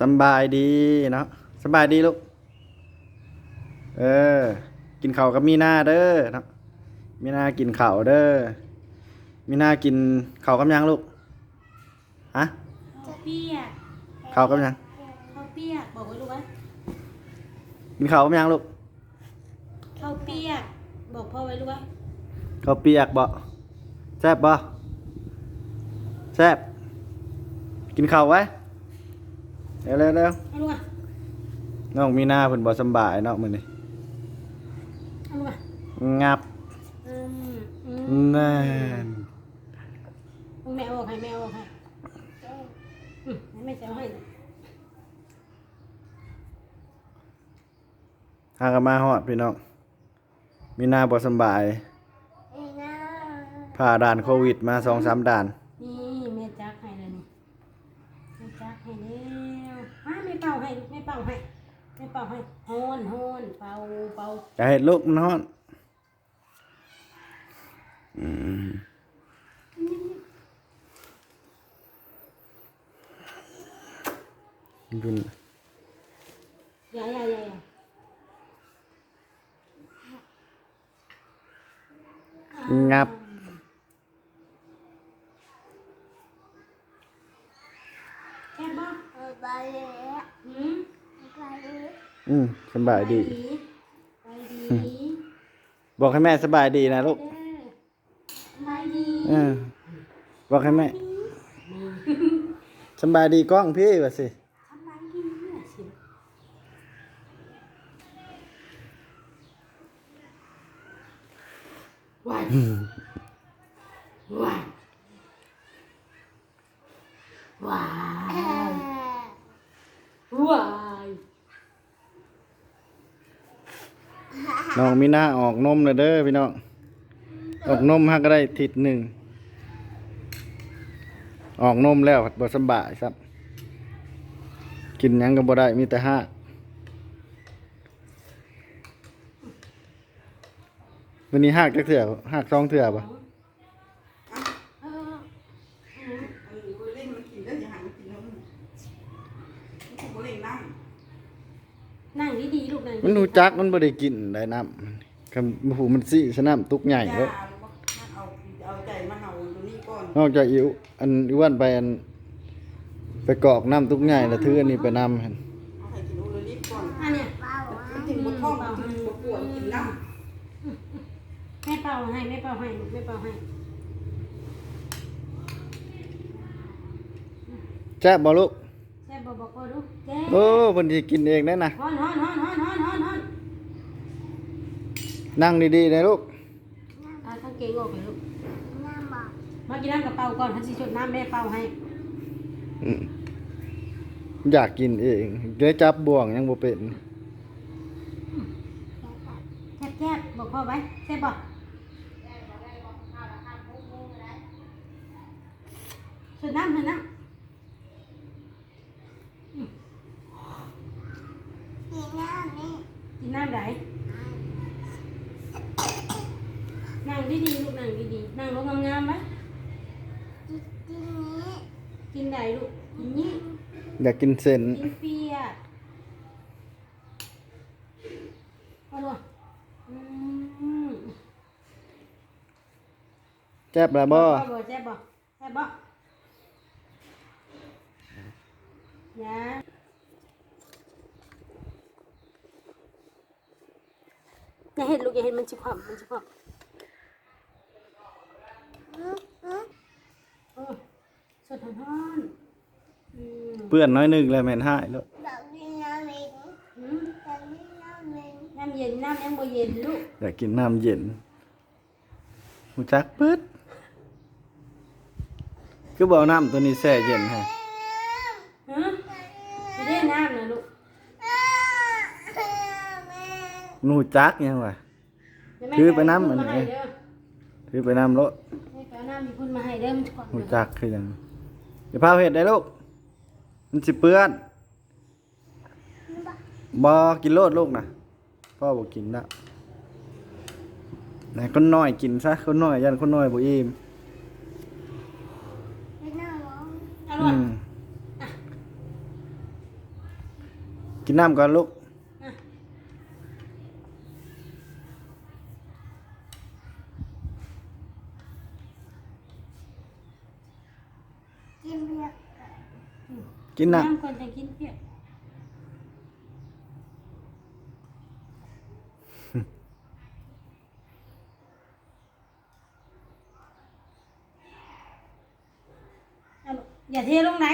สำบายดีเนาะสำบายดีลูก เออ กินข้าวกับมีนาเด้อเนาะมีนากินข้าวเด้อมีนากินข้าวกับหยังลูก ฮะข้าวเปียกข้าวกับหยังข้าวเปียกบอกไว้รู้ไหมกินข้าวกับหยังลูกข้าวเปียกบอกพ่อไว้รู้ไหมข้าวเปียกบ่แซ่บบ่แซ่บกินข้าวไว้ เร็วเร็วเร็วเอาลูกอะน้องมีนาเพิ่นบ่สำบายเนาะมื้อนี้เอาลูกอะงับอืมอืมนั่นแม่เอาออกให้แม่เอาออกให้อืมให้แม่จะเอาให้หากันมาฮอดพี่น้องมีนาบ่สำบายผ่าด่านโควิดมา2-3ด่าน นี่แม่จักให้เลยนี่แม่จักให้แล้วมาแม่เป่าให้แม่เป่าให้แม่ เป่าให้ฮ้อนฮ้อนเป่าเป่าจะให้ลูกมันฮอดอืมดูนี่อย่าอย่าอย่าอย่างับแค่บ้า อืมอืมสบายดี ไปดีบอกให้แม่สบายดีนะลูกเด้อไปดีเออบอกให้แม่สบายดีกล้องพี่ว่าสิทำไมกินเนื้อสิว้ายว้ายว้ายว้าย น้องมีหน้าออกนมเลยเด้อพี่น้องออกนมฮะก็ได้ทิศหนึ่งออกนมแล้วบดสบายครับ กินยังก็บ่ได้มีแต่ห้ากวันนี้ห้ากจักเถื่อหักซองเถื่อปะออ เออกูเล่นมันกินแล้วอย่าหันมากินแล้วมึงกูบ่เล่นน้ นั่งดีๆลูกนั่ง มันรู้จักมันบ่ได้กินได้น้ำคำหูมันสิสน้ำตุกใหญ่ำแล้วย่ามันเอาเอาใจมาเอาตัวนี้ก่อนนอกจากอิวอันอ้วนไปอัน ไปกรอกน้ำตุกใหญ่แล้วถืออันนี้ไปนำหั่นเอาให้กินโอเลลิฟก่อนอันเนี้ยมันถึงบ่ท้องมันถึงบ่ปวดกินน้แม่เป่าให้แม่เป่าให้ลูกแม่เป่าให้แซ่บบ่ลูกแซ่บบอกบอกพ่อดูแซ่บโอ้เพิ่นสิกินเองได้นะฮ้อนฮ้อนฮ้อนฮ้อนฮ้อนฮ้อ นฮ้อนนั่งดีๆนะลูกเอาทั้งเกงออกเลยลูกมากินน้ำกับเป่าก่อนทันสิชดน้ำแม่เป่าให้อืมอยากกินเองได้จับบ่วงยังบ่เป็นแซ่บแซ่บบอกพ่อไว้แซ่บบอกชดน้ำชดน้ำกินน้ำไหนนั่งดีๆลูกนั่งดีๆนั่งลงงามๆไหม กินไหนลูกกินนี้อยากกินเส้นกินเปียกเอาลูกอืมแซ่บแล้วบ่บ่แซ่บบ่แซ่บบ่ยาอย่าเห็นลูกอย่าเห็นมันสิความมันสิความโอ้ส ดร้อนๆอืมเปื้อนน้อยหนึงแล้วแม่นหายแล้วอืมน้ำเย็นน้ำยังบ่เย็นลูกอยากกินน้ำเย็นหูจักปึ๊ดคือบ่เอาน้ำตัวนี้แช่เย็นให้ฮะไม่ได้น้ำนะลูกมันหูจักยังวะ เดี๋ยวแม่คือไปน้ำอันนี้มาให้เด้อคือไปน้ำรถแม่ไปเอาน้ำมีคนมาให้เด้อมันก่อนหูจักคือหยัง อย่าพาเฮ็ดได้ลูก มันสิเปื้อนบ่กินโลดลูกนะพ่อบ่กินนะไหนคนน้อยกินซะคนน้อยยันคนน้อยบ่อิ่มเอาอืลูกมกินน้ำก่อนลูก กินเบียร์กินน้น้ำก่อนจะกินเพียกเอาลูกอย่าเทลงไหน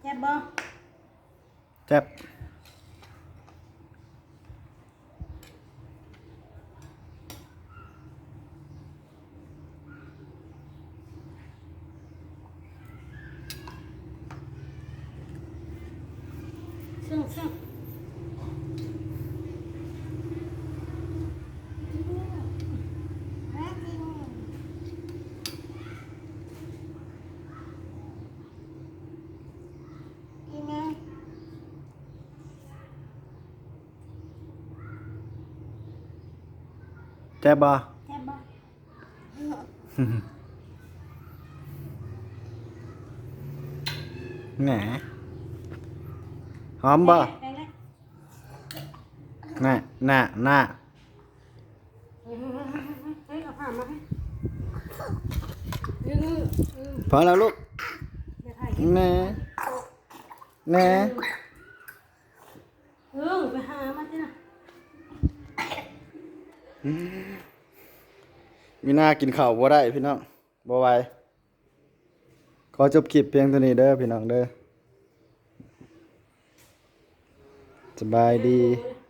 แจ็บบ่ำแจ็บ ซึ่งซึ่งแหนหอมบ่แปลงเลยน่ะน่ะน่ะเฮ้ยเฮ้ยเฮ้ยเฮ้ยเอาผ้ามาให้อืมอืมพอแล้วลูกเดี๋ยวถ่ายแหน่แหน่เออไปหามาจ้ะมีหน้ากินข้าวบ่ได้พี่น้องบ่ไหวขอจบคลิปเพียงเท่านี้เด้อพี่น้องเด้อ สบายดีเออ